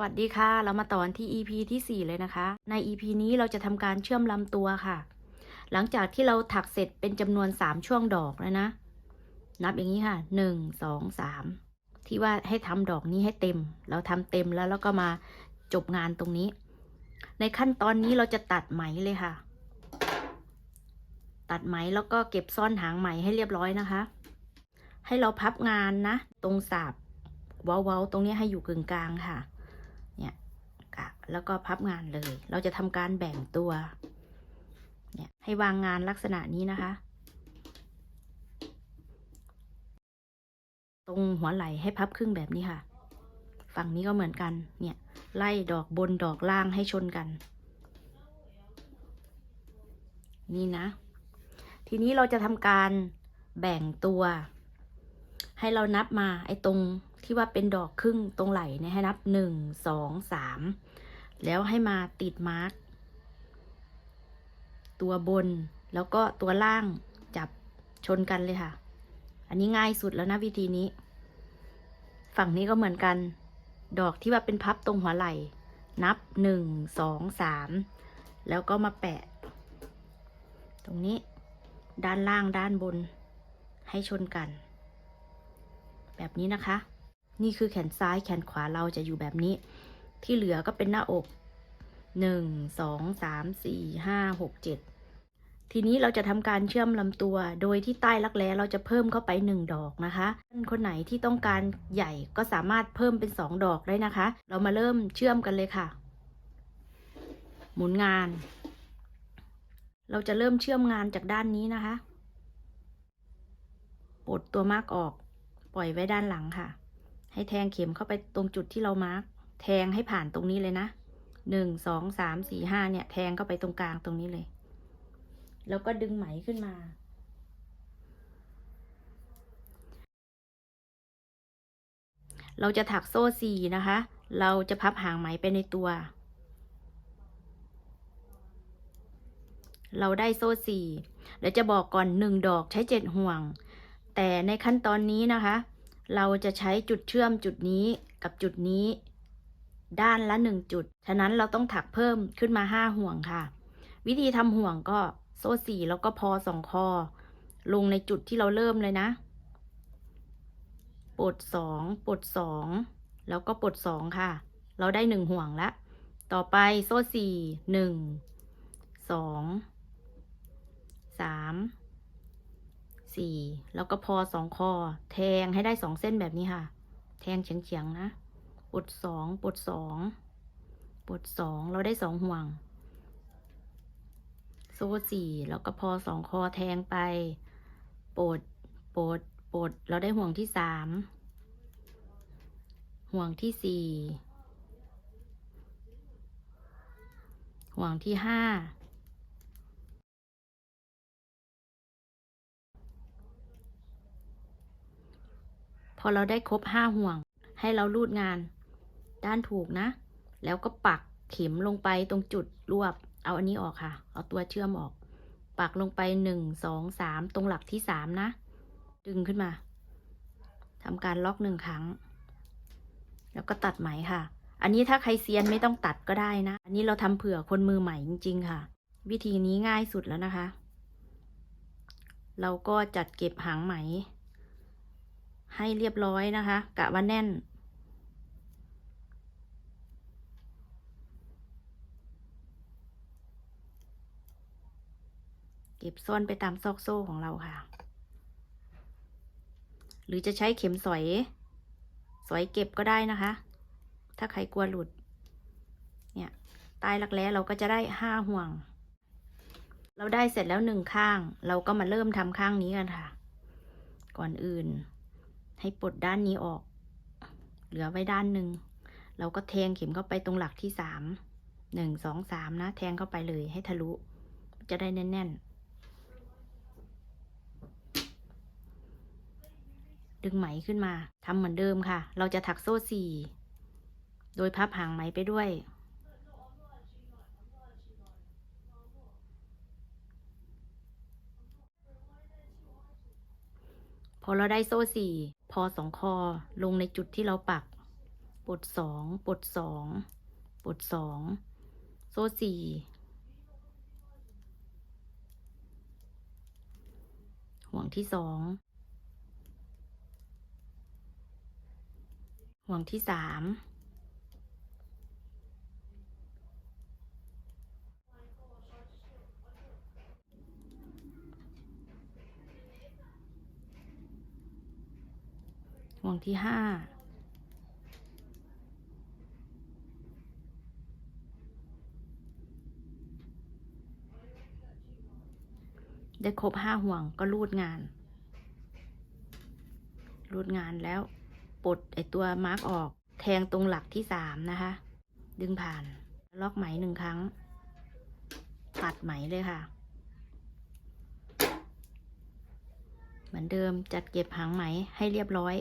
วัสดีค่ะ เรามาต่อนที่ EP ที่ 4 เลยนะคะ ใน EP นี้เราจะทำการเชื่อมลำตัวค่ะ หลังจากที่เราถักเสร็จเป็นจำนวน 3 ช่วงดอกแล้วนะ นับอย่างนี้ค่ะ 1 2 3 ที่ว่าให้ทำดอกนี้ให้เต็ม เราทำเต็มแล้วแล้วก็มาจบงานตรงนี้ ในขั้นตอนนี้เราจะตัดไหมเลยค่ะ ตัดไหมแล้วก็เก็บซ่อนหางไหมให้เรียบร้อยนะคะ ให้เราพับงานนะ ตรงสาบเว้าๆตรงนี้ให้อยู่กึ่งกลางค่ะ กะแล้วก็พับงานเลย เราจะทำการแบ่งตัว เนี่ยให้วางงานลักษณะนี้นะคะ ตรงหัวไหล่ให้พับครึ่งแบบนี้ค่ะ ฝั่งนี้ก็เหมือนกัน เนี่ยไล่ดอกบนดอกล่างให้ชนกัน นี่นะ ทีนี้เราจะทำการแบ่งตัว ให้เรานับมาไอ้ตรง ที่ว่าเป็นดอกครึ่งตรงไหล่เนี่ยให้นับหนึ่งสองสามแล้วให้มาติดมาร์กตัวบนแล้วก็ตัวล่างจับชนกันเลยค่ะ อันนี้ง่ายสุดแล้วนะวิธีนี้ ฝั่งนี้ก็เหมือนกัน ดอกที่ว่าเป็นพับตรงหัวไหล่ นับหนึ่งสองสามแล้วก็มาแปะ ตรงนี้ด้านล่างด้านบนให้ชนกัน แบบนี้นะคะ นี่คือแขนซ้ายแขนขวาเราจะอยู่แบบนี้ ที่เหลือก็เป็นหน้าอกหนึ่งสองสามสี่ห้าหกเจ็ดทีนี้เราจะทำการเชื่อมลำตัว โดยที่ใต้รักแร้เราจะเพิ่มเข้าไปหนึ่งดอกนะคะคนไหนที่ต้องการใหญ่ก็สามารถเพิ่มเป็นสองดอกได้นะคะ เรามาเริ่มเชื่อมกันเลยค่ะ หมุนงาน เราจะเริ่มเชื่อมงานจากด้านนี้นะคะ ปลดตัวมากออก ปล่อยไว้ด้านหลังค่ะ ให้แทงเข็มเข้าไปตรงจุดที่เรามาร์กแทงให้ผ่านตรงนี้เลยนะหนึ่งสองสามสี่ห้าเนี่ย แทงเข้าไปตรงกลางตรงนี้เลย แล้วก็ดึงไหมขึ้นมา เราจะถักโซ่สี่นะคะ เราจะพับหางไหมไปในตัว เราได้โซ่สี่เดี๋ยวจะบอกก่อนหนึ่งดอกใช้เจ็ดห่วง แต่ในขั้นตอนนี้นะคะ เราจะใช้จุดเชื่อมจุดนี้กับจุดนี้ ด้านละหนึ่งจุด ฉะนั้นเราต้องถักเพิ่มขึ้นมาห้าห่วงค่ะ วิธีทำห่วงก็โซ่สี่แล้วก็พอสองคอ ลงในจุดที่เราเริ่มเลยนะ ปลดสองปลดสองแล้วก็ปลดสองค่ะ เราได้หนึ่งห่วงละ ต่อไปโซ่สี่หนึ่งสองสาม สี่แล้วก็พอสองคอ แทงให้ได้สองเส้นแบบนี้ค่ะ แทงเฉียงๆนะปดสองปดสองปดสองเราได้สองห่วง โซ่สี่แล้วก็พอสองคอแทงไปปดปดปดเราได้ห่วงที่สามห่วงที่สี่ห่วงที่ห้า พอเราได้ครบห้าห่วง ให้เราลูดงาน ด้านถูกนะ แล้วก็ปักเข็มลงไปตรงจุดรวบ เอาอันนี้ออกค่ะ เอาตัวเชื่อมออก ปักลงไปหนึ่งสองสามตรงหลักที่สามนะ ดึงขึ้นมาทำการล็อกหนึ่งครั้ง แล้วก็ตัดไหมค่ะ อันนี้ถ้าใครเซียนไม่ต้องตัดก็ได้นะ อันนี้เราทำเผื่อคนมือใหม่จริง ๆ ค่ะ วิธีนี้ง่ายสุดแล้วนะคะ เราก็จัดเก็บหางไหม ให้เรียบร้อยนะคะ กะว่าแน่น เก็บซ่อนไปตามซอกโซ่ของเราค่ะ หรือจะใช้เข็มสอย สอยเก็บก็ได้นะคะ ถ้าใครกลัวหลุด เนี่ยใต้รักแร้เราก็จะได้ห้าห่วง เราได้เสร็จแล้วหนึ่งข้าง เราก็มาเริ่มทำข้างนี้กันค่ะ ก่อนอื่น ให้ปลดด้านนี้ออก เหลือไว้ด้านหนึ่ง เราก็แทงเข็มเข้าไปตรงหลักที่สาม หนึ่งสองสามนะ แทงเข้าไปเลยให้ทะลุ จะได้แน่นๆ ดึงไหมขึ้นมา ทำเหมือนเดิมค่ะ เราจะถักโซ่สี่ โดยพับหางไหมไปด้วย พอเราได้โซ่สี่พอสองคอลงในจุดที่เราปัก ปลดสองปลดสองปลดสองโซ่สี่ห่วงที่สองห่วงที่สาม ห่วงที่ห้าได้ครบห้าห่วงก็รูดงาน รูดงานแล้วปลดไอตัวมาร์กออก แทงตรงหลักที่สามนะคะ ดึงผ่าน ล็อกไหมหนึ่งครั้ง ตัดไหมเลยค่ะ เหมือนเดิมจัดเก็บหางไหมให้เรียบร้อย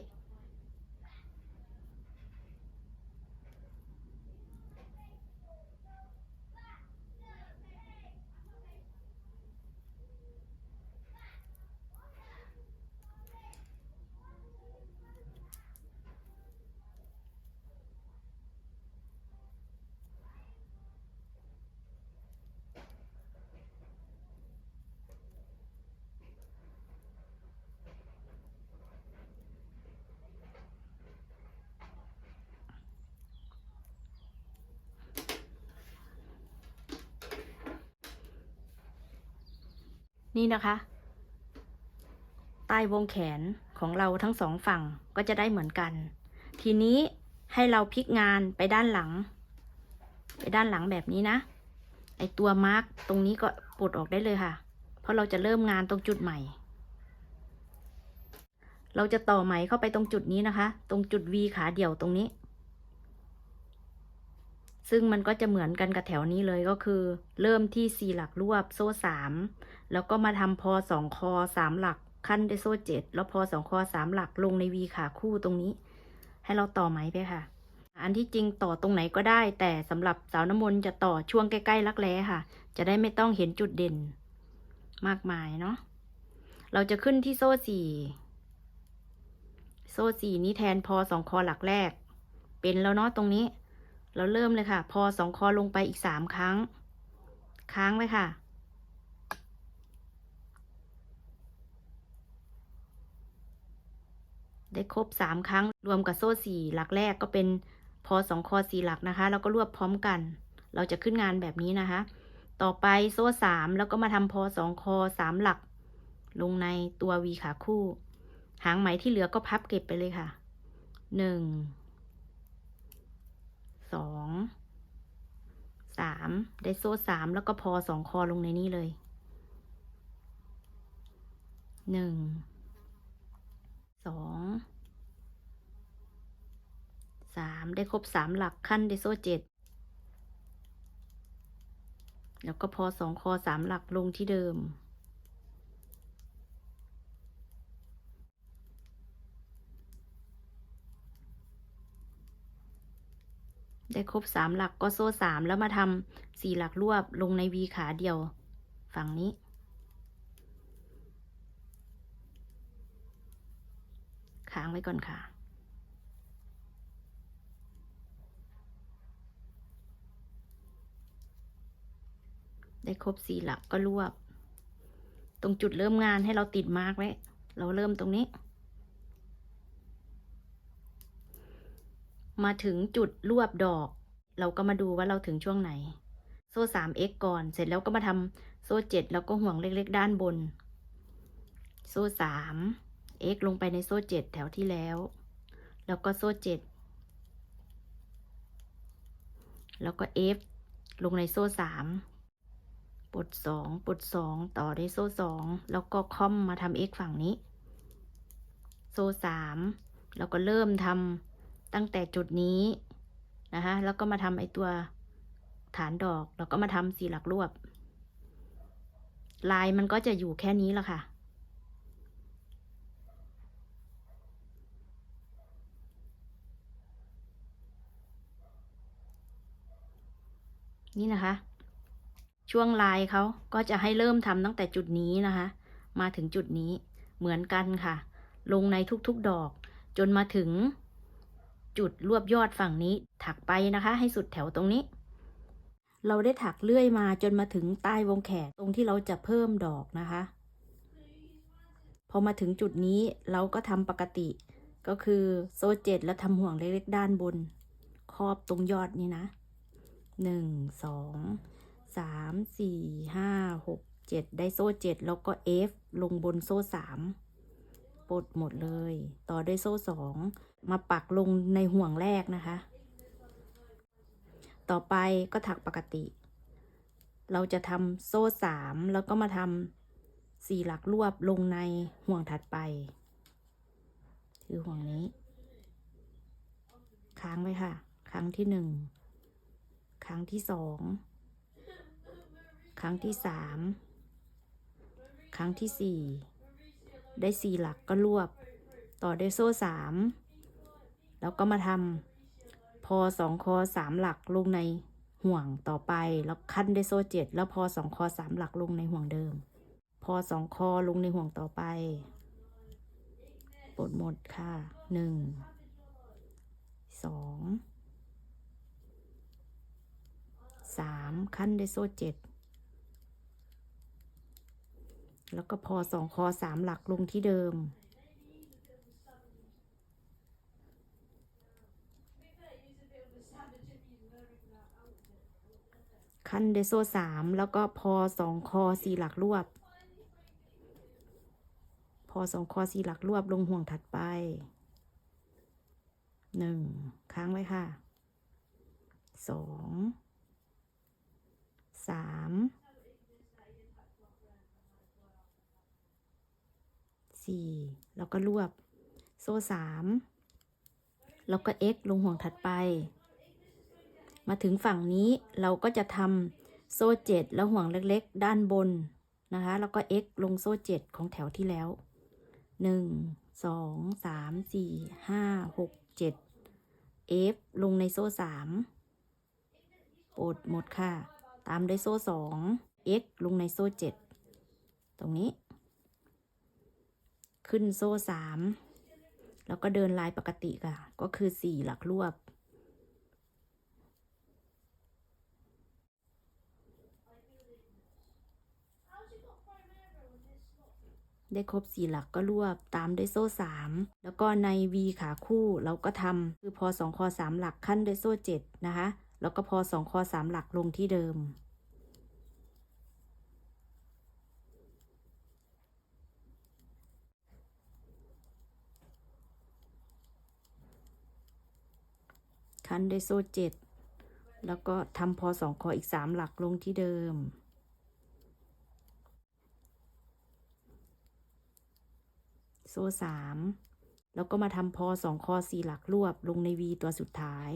นี่นะคะ ใต้วงแขนของเราทั้งสองฝั่งก็จะได้เหมือนกัน ทีนี้ให้เราพลิกงานไปด้านหลัง ไปด้านหลังแบบนี้นะ ไอตัวมาร์กตรงนี้ก็ปลดออกได้เลยค่ะ เพราะเราจะเริ่มงานตรงจุดใหม่ เราจะต่อไหมเข้าไปตรงจุดนี้นะคะ ตรงจุด V ขาเดี่ยวตรงนี้ ซึ่งมันก็จะเหมือนกันกับแถวนี้เลยก็คือ เริ่มที่สี่หลักรวบโซ่สามแล้วก็มาทำพอสองคอสามหลักขั้นด้วยโซ่เจ็ดแล้วพอสองคอสามหลักลงในวีขาคู่ตรงนี้ ให้เราต่อไหมไปค่ะ อันที่จริงต่อตรงไหนก็ได้ แต่สำหรับสาวน้ำมนต์จะต่อช่วงใกล้ๆรักแร้ค่ะ จะได้ไม่ต้องเห็นจุดเด่น มากมายเนาะเราจะขึ้นที่โซ่สี่โซ่สี่นี้แทนพอสองคอหลักแรก เป็นแล้วเนาะตรงนี้ เราเริ่มเลยค่ะ พอสองคอลงไปอีกสามครั้ง ค้างไว้ค่ะ ได้ครบสามครั้ง รวมกับโซ่สี่หลักแรกก็เป็นพอสองคอสี่หลักนะคะ แล้วก็รวบพร้อมกัน เราจะขึ้นงานแบบนี้นะคะ ต่อไปโซ่สามแล้วก็มาทำพอสองคอสามหลัก ลงในตัววีขาคู่ หางไหมที่เหลือก็พับเก็บไปเลยค่ะหนึ่ง สองสามได้โซ่สามแล้วก็พอสองคอลงในนี้เลยหนึ่งสองสามได้ครบสามหลักขั้นได้โซ่เจ็ดแล้วก็พอสองคอสามหลักลงที่เดิม ได้ครบสามหลักก็โซ่สามแล้วมาทำสี่หลักรวบลงในวีขาเดียว ฝั่งนี้ ค้างไว้ก่อนค่ะ ได้ครบสี่หลักก็รวบ ตรงจุดเริ่มงานให้เราติดมาร์กไว้ เราเริ่มตรงนี้ มาถึงจุดรวบดอก เราก็มาดูว่าเราถึงช่วงไหน โซ่สาม x ก่อน เสร็จแล้วก็มาทำโซ่เจ็ดแล้วก็ห่วงเล็ก ๆ ด้านบน โซ่สาม x ลงไปในโซ่เจ็ดแถวที่แล้ว แล้วก็โซ่เจ็ดแล้วก็ f ลงในโซ่สามปลดสองปลดสองต่อด้วยโซ่สองแล้วก็ค่อมมาทำ x ฝั่งนี้ โซ่สามแล้วก็เริ่มทำ ตั้งแต่จุดนี้นะคะแล้วก็มาทำไอตัวฐานดอก แล้วก็มาทำสี่หลักรวบ ลายมันก็จะอยู่แค่นี้ละค่ะนี่นะคะ ช่วงลายเขาก็จะให้เริ่มทำตั้งแต่จุดนี้นะคะ มาถึงจุดนี้เหมือนกันค่ะ ลงในทุกๆดอก จนมาถึง จุดรวบยอดฝั่งนี้ ถักไปนะคะ ให้สุดแถวตรงนี้ เราได้ถักเลื่อยมาจนมาถึงใต้วงแขนตรงที่เราจะเพิ่มดอกนะคะ พอมาถึงจุดนี้เราก็ทำปกติ ก็คือโซ่เจ็ดแล้วทำห่วงเล็กๆด้านบน ครอบตรงยอดนี้นะหนึ่งสองสามสี่ห้าหกเจ็ดได้โซ่เจ็ดแล้วก็เอฟลงบนโซ่สามปลดหมดเลย ต่อด้วยโซ่สอง มาปักลงในห่วงแรกนะคะ ต่อไปก็ถักปกติ เราจะทำโซ่สามแล้วก็มาทำสี่หลักรวบลงในห่วงถัดไป คือห่วงนี้ ค้างไว้ค่ะ ครั้งที่หนึ่ง ครั้งที่สอง ครั้งที่สาม ครั้งที่สี่ ได้สี่หลักก็รวบ ต่อด้วยโซ่สาม แล้วก็มาทำพอสองคอสามหลักลงในห่วงต่อไป แล้วขั้นด้วยโซ่เจ็ดแล้วพอสองคอสามหลักลงในห่วงเดิม พอสองคอลงในห่วงต่อไปปลดหมดค่ะหนึ่งสองสามขั้นด้วยโซ่เจ็ดแล้วก็พอสองคอสามหลักลงที่เดิม ขั้นด้วยโซสามแล้วก็พอสองคอสี่หลักรวบ พอสองคอสี่หลักรวบลงห่วงถัดไปหนึ่งค้างไว้ค่ะสองสามสี่แล้วก็รวบ โซ่สามแล้วก็ x ลงห่วงถัดไป มาถึงฝั่งนี้เราก็จะทำโซ่เจ็ดแล้วห่วงเล็กๆ ด้านบนนะคะ แล้วก็ x ลงโซ่เจ็ดของแถวที่แล้วหนึ่งสองสามสี่ห้าหกเจ็ด F ลงในโซ่สามปลดหมดค่ะ ตามด้วยโซ่สอง X ลงในโซ่เจ็ดตรงนี้ ขึ้นโซ่สามแล้วก็เดินลายปกติค่ะ ก็คือสี่หลักรวบ ได้ครบสี่หลักก็รวบตามด้วยโซ่สามแล้วก็ใน V ขาคู่เราก็ทำคือพอสองคอสามหลักขั้นด้วยโซ่เจ็ดนะคะ แล้วก็พอสองคอสามหลักลงที่เดิมคันด้วยโซ่เจ็ดแล้วก็ทำพอสองคออีกสามหลักลงที่เดิม โซ่สามแล้วก็มาทำพอสองคอสี่หลักรวบลงในวีตัวสุดท้าย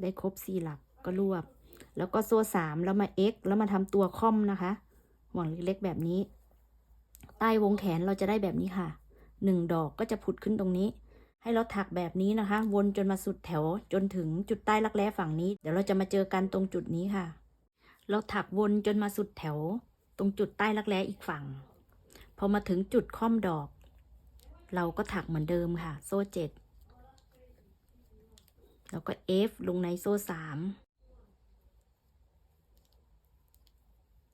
ได้ครบสี่หลักก็รวบ แล้วก็โซ่สามแล้วมา x แล้วมาทำตัวค่อมนะคะห่วงเล็กๆแบบนี้ ใต้วงแขนเราจะได้แบบนี้ค่ะหนึ่งดอกก็จะผุดขึ้นตรงนี้ ให้เราถักแบบนี้นะคะ วนจนมาสุดแถวจนถึงจุดใต้รักแร้ฝั่งนี้ เดี๋ยวเราจะมาเจอกันตรงจุดนี้ค่ะ เราถักวนจนมาสุดแถว ตรงจุดใต้รักแร้อีกฝั่ง พอมาถึงจุดค่อมดอก เราก็ถักเหมือนเดิมค่ะ โซ่เจ็ดแล้วก็ F ลงในโซ่สาม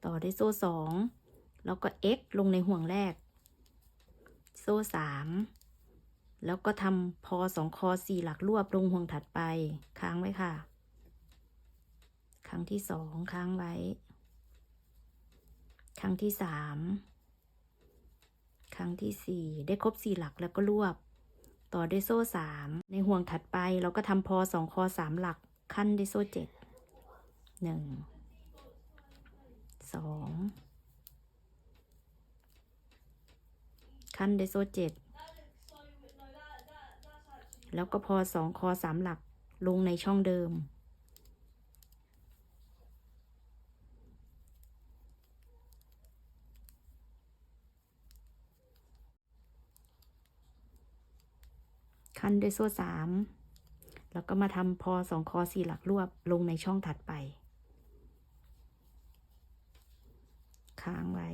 ต่อด้วยโซ่สองแล้วก็ x ลงในห่วงแรก โซ่สาม แล้วก็ทำพอสองคอสี่หลักรวบลงห่วงถัดไป ค้างไว้ค่ะ ครั้งที่สองค้างไว้ ครั้งที่สามครั้งที่สี่ได้ครบสี่หลักแล้วก็รวบ ต่อด้วยโซ่สามในห่วงถัดไปเราก็ทำพอสองคอสามหลักขั้นด้วยโซ่เจ็ดหนึ่งสองขั้นด้วยโซ่เจ็ด แล้วก็พอสองคอสามหลักลงในช่องเดิมขั้นด้วยโซ่สามแล้วก็มาทำพอสองคอสี่หลักรวบลงในช่องถัดไป ค้างไว้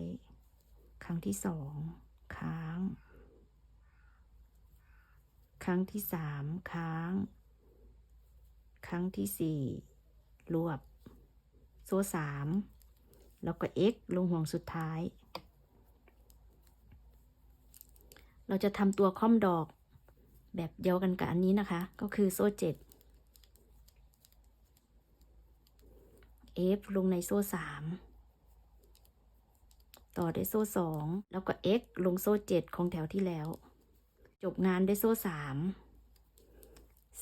ครั้งที่สอง ค้าง รั้งที่สามค้าง ครั้งที่สี่รวบ โซ่สามแล้วก็ x ลงห่วงสุดท้าย เราจะทำตัวค่อมดอกแบบเดียวกันกับอันนี้นะคะ ก็คือโซ่เจ็ด F ลงในโซ่สามต่อด้วยโซ่สองแล้วก็ X ลงโซ่เจ็ดของแถวที่แล้ว จบงานได้โซ่สาม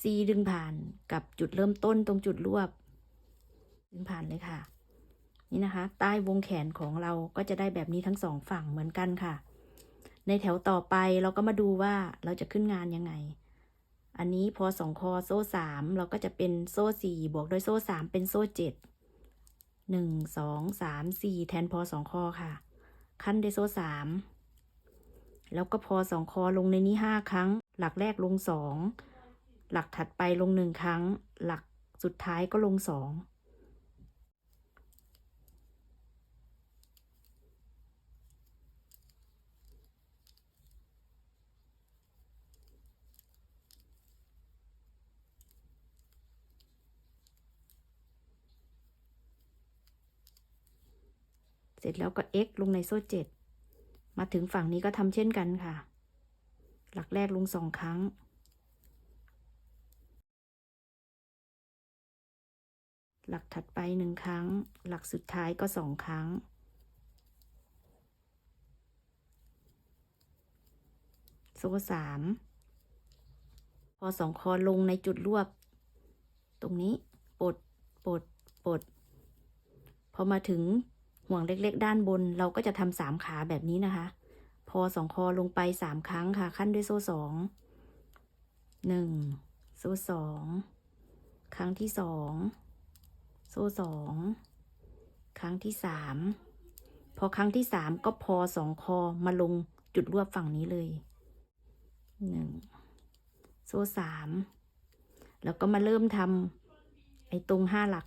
C ดึงผ่านกับจุดเริ่มต้นตรงจุดรวบ ดึงผ่านเลยค่ะ นี่นะคะ ใต้วงแขนของเราก็จะได้แบบนี้ทั้งสองฝั่งเหมือนกันค่ะ ในแถวต่อไปเราก็มาดูว่าเราจะขึ้นงานยังไง อันนี้พอสองคอโซ่สามเราก็จะเป็นโซ่สี่บวกด้วยโซ่สามเป็นโซ่เจ็ดหนึ่งสองสามสี่แทนพอสองคอค่ะ ขั้นได้โซ่สาม แล้วก็พอสองคอลงในนี้ห้าครั้ง หลักแรกลงสองหลักถัดไปลงหนึ่งครั้ง หลักสุดท้ายก็ลงสองเสร็จแล้วก็ x ลงในโซ่เจ็ด มาถึงฝั่งนี้ก็ทำเช่นกันค่ะ หลักแรกลงสองครั้ง หลักถัดไปหนึ่งครั้ง หลักสุดท้ายก็สองครั้ง โซ่สามพอสองคอลงในจุดรวบ ตรงนี้ ปลด ปลด ปลด พอมาถึง ห่วงเล็กๆ ด้านบนเราก็จะทำสามขาแบบนี้นะคะ พอสองคอลงไปสามครั้งค่ะ ขั้นด้วยโซ่สองหนึ่งโซ่สองครั้งที่สองโซ่สองครั้งที่สามพอครั้งที่สามก็พอสองคอมาลงจุดรวบฝั่งนี้เลยหนึ่งโซ่สามแล้วก็มาเริ่มทำไอ้ตรงห้าหลัก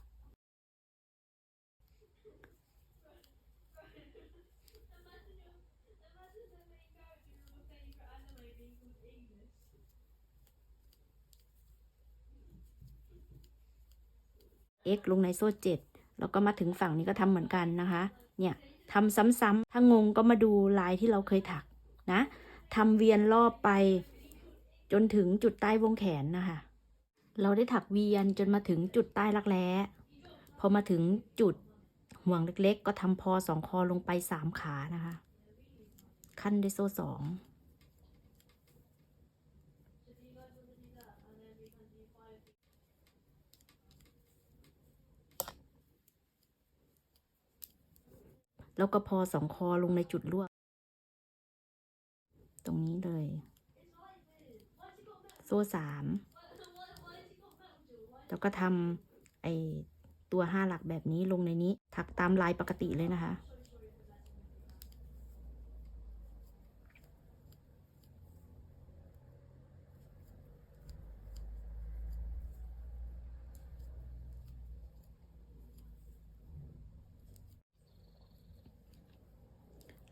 x ลงในโซ่เจ็ดแล้วก็มาถึงฝั่งนี้ก็ทำเหมือนกันนะคะ เนี่ยทำซ้ำๆถ้างงก็มาดูลายที่เราเคยถักนะทำเวียนรอบไป จนถึงจุดใต้วงแขนนะคะ เราได้ถักเวียนจนมาถึงจุดใต้รักแร้พอมาถึงจุดห่วงเล็กๆ ก็ทำพอสองคอลงไปสามขานะคะ ขั้นด้วยโซ่สอง แล้วก็พอสองคอลงในจุดรั่วตรงนี้เลย โซ่สามแล้วก็ทำไอตัวห้าหลักแบบนี้ลงในนี้ ถักตามลายปกติเลยนะคะ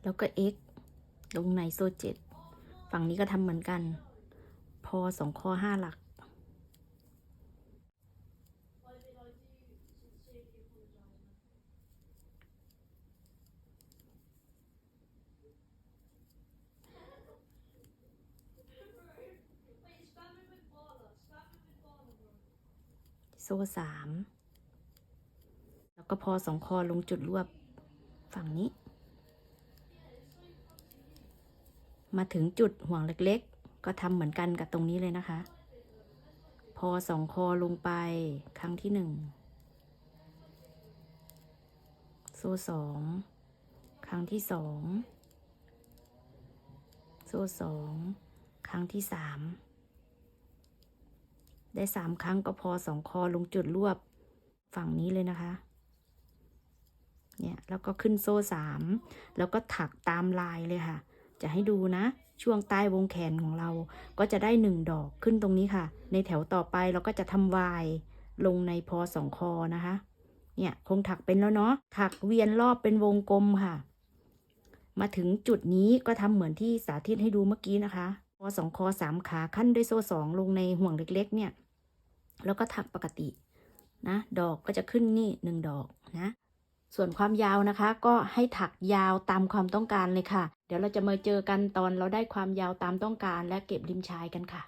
แล้วก็ x ลงในโซ่เจ็ดฝั่งนี้ก็ทำเหมือนกัน พอสองข้อห้าหลัก โซ่สามแล้วก็พอสองคอลงจุดรวบฝั่งนี้ มาถึงจุดห่วงเล็กๆ ก็ทำเหมือนกันกับตรงนี้เลยนะคะ พอสองคอลงไปครั้งที่หนึ่งโซ่สองครั้งที่สองโซ่สองครั้งที่สามได้สามครั้งก็พอสองคอลงจุดรวบฝั่งนี้เลยนะคะ เนี่ย แล้วก็ขึ้นโซ่สามแล้วก็ถักตามลายเลยค่ะ จะให้ดูนะ ช่วงใต้วงแขนของเราก็จะได้หนึ่งดอกขึ้นตรงนี้ค่ะ ในแถวต่อไปเราก็จะทำวายลงในพอสองคอนะคะ เนี่ยคงถักเป็นแล้วเนาะ ถักเวียนรอบเป็นวงกลมค่ะ มาถึงจุดนี้ก็ทำเหมือนที่สาธิตให้ดูเมื่อกี้นะคะคอสองคอสามขาขั้นด้วยโซ่สองลงในห่วงเล็ก ๆ เนี่ย แล้วก็ถักปกตินะ ดอกก็จะขึ้นนี่หนึ่งดอกนะ ส่วนความยาวนะคะก็ให้ถักยาวตามความต้องการเลยค่ะ เดี๋ยวเราจะมาเจอกันตอนเราได้ความยาวตามต้องการและเก็บริมชายกันค่ะ